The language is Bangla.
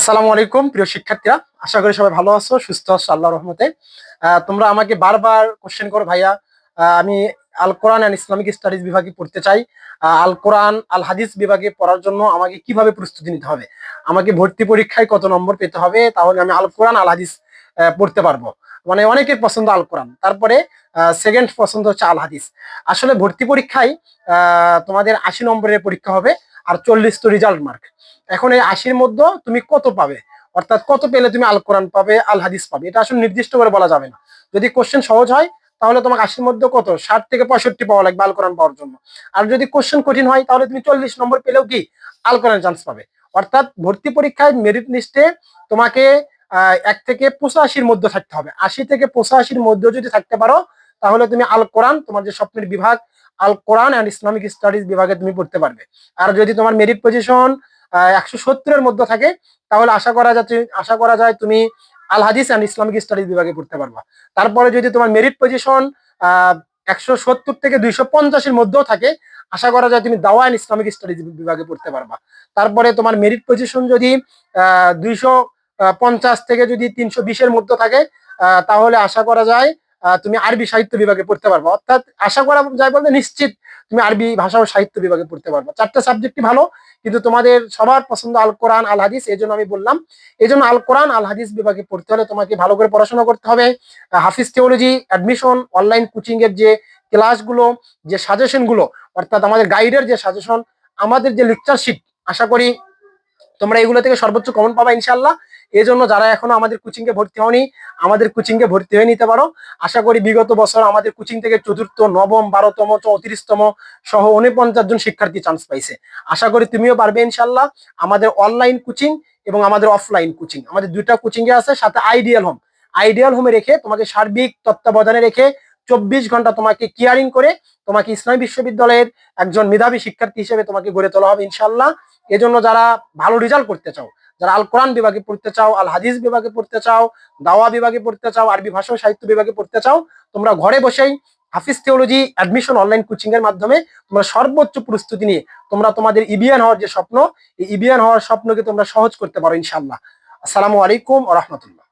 আসসালামু আলাইকুম, প্রিয় শিক্ষার্থীরা। আশা করি সবাই ভালো আছো, সুস্থ আছো আল্লাহ রহমতে। তোমরা আমাকে বারবার কোশ্চেন করো ভাইয়া। আমি আল কোরআন অ্যান্ড ইসলামিক স্টাডিজ বিভাগে পড়তে চাই। আল কোরআন আল হাদিস বিভাগে পড়ার জন্য আমাকে কীভাবে প্রস্তুতি নিতে হবে? আমাকে ভর্তি পরীক্ষায় কত নম্বর পেতে হবে? তাহলে আমি আল কোরআন আল হাদিস পড়তে পারব। মানে অনেকের পছন্দ আল কোরআন তারপরে সেকেন্ড পছন্দ হচ্ছে আল হাদিস আসলে ভর্তি পরীক্ষায় তোমাদের আশি নম্বরের পরীক্ষা হবে। আর চল্লিশ তো রেজাল্ট মার্ক এখন এই আশির মধ্যে তুমি কত পাবে? অর্থাৎ কত পেলে তুমি আল কোরআন পাবে আল হাদিস পাবে? এটা আসলে নির্দিষ্ট করে বলা যাবে না। যদি কোশ্চেন সহজ হয়, তাহলে তোমাকে আশির মধ্যে কত? ষাট থেকে পঁয়ষট্টি পাওয়া লাগবে আল কোরআন পাওয়ার জন্য। আর যদি কোশ্চেন কঠিন হয়, তাহলে তুমি চল্লিশ নম্বর পেলেও কি? আল কোরআন চান্স পাবে। অর্থাৎ ভর্তি পরীক্ষায় মেরিট লিস্টে তোমাকে এক থেকে পঁচাশির মধ্যে থাকতে হবে। আশি থেকে পঁচাশির মধ্যে যদি থাকতে পারো তাহলে তুমি আল কোরআন, তোমার যে স্বপ্নের বিভাগ, আল কোরআন অ্যান্ড ইসলামিক স্টাডিজ বিভাগে তুমি পড়তে পারবে। আর যদি তোমার মেরিট পজিশন একশো সত্তরের মধ্যে থাকে, তাহলে আশা করা যাচ্ছে, আশা করা যায় তুমি আল হাদিস অ্যান্ড ইসলামিক স্টাডিজ বিভাগে পড়তে পারবা। তারপরে যদি তোমার মেরিট পজিশন একশো সত্তর থেকে দুইশো পঞ্চাশের মধ্যেও থাকে, আশা করা যায় তুমি দাওয়া অ্যান্ড ইসলামিক স্টাডিজ বিভাগে পড়তে পারবা। তারপরে তোমার মেরিট পজিশন যদি দুইশো পঞ্চাশ থেকে যদি তিনশো বিশের মধ্যে থাকে তাহলে আশা করা যায় তুমি আরবি সাহিত্য বিভাগে পড়তে পারবা। অর্থাৎ আশা করা যায় বলতে নিশ্চিত তুমি আরবি ভাষা ও সাহিত্য বিভাগে পড়তে পারবা। চারটা সাবজেক্টই ভালো, কিন্তু তোমাদের সবার পছন্দ আল কোরআন, আল হাদিস, এই জন্য আমি বললাম, এই জন্য আল কোরআন, আল হাদিস বিভাগে পড়তে হলে তোমাকে ভালো করে পড়াশোনা করতে হবে। Hafiz theology admission online coaching এর যে ক্লাসগুলো যে সাজেশনগুলো, অর্থাৎ আমাদের গাইডের যে সাজেশন আমাদের যে লেকচার শিট আশা করি তোমরা এগুলো থেকে সর্বোচ্চ কমন পাবা ইনশাল্লাহ এই জন্য যারা এখনও আমাদের কোচিং এ ভর্তি হওনি, আমাদের কোচিং এ ভর্তি হয়ে নিতে পারো। আশা করি বিগত বছর আমাদের কোচিং থেকে চতুর্থ, নবম, বারোতম, চৌত্রিশতম সহ উনপঞ্চাশ জন শিক্ষার্থী চান্স পাইছে। আশা করি তুমিও পারবে ইনশাল্লাহ আমাদের অনলাইন কোচিং এবং আমাদের অফলাইন কোচিং আমাদের দুইটা কোচিং এ আছে, সাথে আইডিয়াল হোম আইডিয়াল হোমে রেখে তোমাকে সার্বিক তত্ত্বাবধানে রেখে চব্বিশ ঘণ্টা তোমাকে কেয়ারিং করে তোমাকে ইসলামী বিশ্ববিদ্যালয়ের একজন মেধাবী শিক্ষার্থী হিসেবে তোমাকে গড়ে তোলা হবে ইনশাল্লাহ এজন্য যারা ভালো রেজাল্ট করতে চাও, যারা আল কোরআন বিভাগে পড়তে চাও আল হাদিস বিভাগে পড়তে চাও, দাওয়া বিভাগে পড়তে চাও, আরবি ভাষা সাহিত্য বিভাগে পড়তে চাও, তোমরা ঘরে বসেই Hafiz theology admission online coaching এর মাধ্যমে তোমরা সর্বোচ্চ প্রস্তুতি নিয়ে তোমরা তোমাদের ইবিয়ান হওয়ার যে স্বপ্ন, এই ইবিয়ান হওয়ার স্বপ্নকে তোমরা সহজ করতে পারো ইনশাল্লাহ আসসালামু আলাইকুম রহমতুল্লাহ।